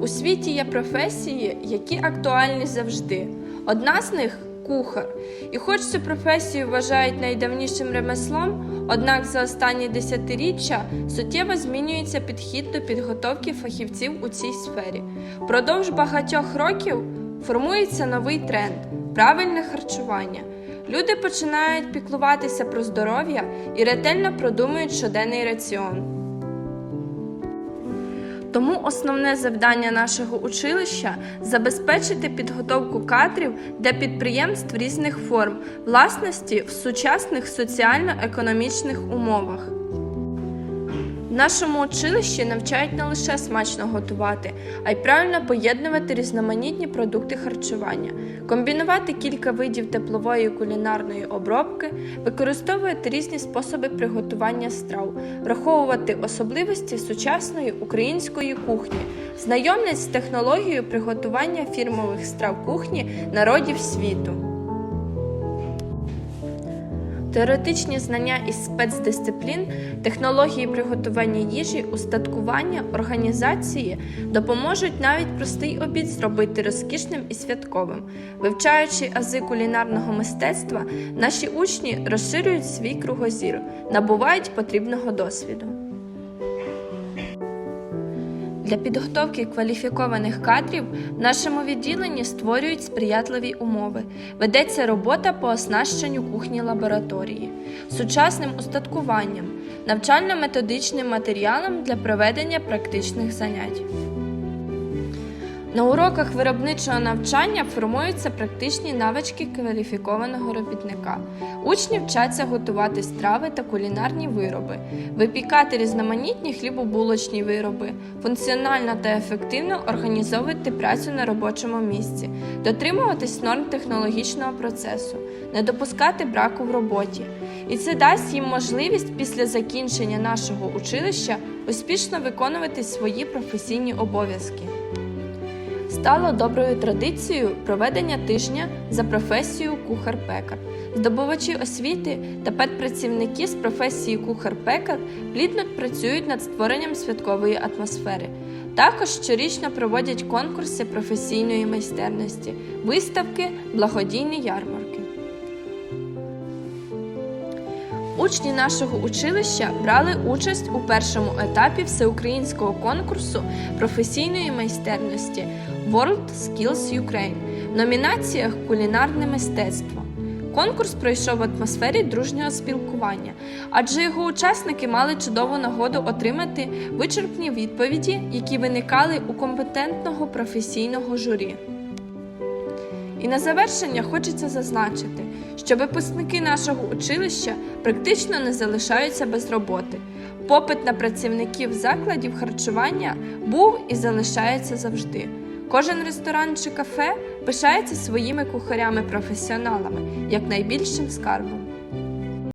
У світі є професії, які актуальні завжди. Одна з них кухар. І хоч цю професію вважають найдавнішим ремеслом, однак за останні десятиріччя суттєво змінюється підхід до підготовки фахівців у цій сфері. Впродовж багатьох років формується новий тренд правильне харчування. Люди починають піклуватися про здоров'я і ретельно продумують щоденний раціон. Тому основне завдання нашого училища забезпечити підготовку кадрів для підприємств різних форм власності в сучасних соціально-економічних умовах. В нашому училищі навчають не лише смачно готувати, а й правильно поєднувати різноманітні продукти харчування, комбінувати кілька видів теплової кулінарної обробки, використовувати різні способи приготування страв, враховувати особливості сучасної української кухні, знайомлять з технологією приготування фірмових страв кухні народів світу. Теоретичні знання із спецдисциплін, технології приготування їжі, устаткування, організації допоможуть навіть простий обід зробити розкішним і святковим. Вивчаючи ази кулінарного мистецтва, наші учні розширюють свій кругозір, набувають потрібного досвіду. Для підготовки кваліфікованих кадрів в нашому відділенні створюють сприятливі умови. Ведеться робота по оснащенню кухні лабораторії, сучасним устаткуванням, навчально-методичним матеріалом для проведення практичних занять. На уроках виробничого навчання формуються практичні навички кваліфікованого робітника. Учні вчаться готувати страви та кулінарні вироби, випікати різноманітні хлібобулочні вироби, функціонально та ефективно організовувати працю на робочому місці, дотримуватись норм технологічного процесу, не допускати браку в роботі. І це дасть їм можливість після закінчення нашого училища успішно виконувати свої професійні обов'язки. Стало доброю традицією проведення тижня за професією кухар-пекар. Здобувачі освіти та педпрацівники з професії кухар-пекар плідно працюють над створенням святкової атмосфери. Також щорічно проводять конкурси професійної майстерності, виставки, благодійні ярмарки. Учні нашого училища брали участь у першому етапі всеукраїнського конкурсу професійної майстерності World Skills Ukraine в номінаціях Кулінарне мистецтво. Конкурс пройшов в атмосфері дружнього спілкування, адже його учасники мали чудову нагоду отримати вичерпні відповіді, які виникали у компетентного професійного журі. І на завершення хочеться зазначити, що випускники нашого училища практично не залишаються без роботи. Попит на працівників закладів харчування був і залишається завжди. Кожен ресторан чи кафе пишається своїми кухарями-професіоналами як найбільшим скарбом.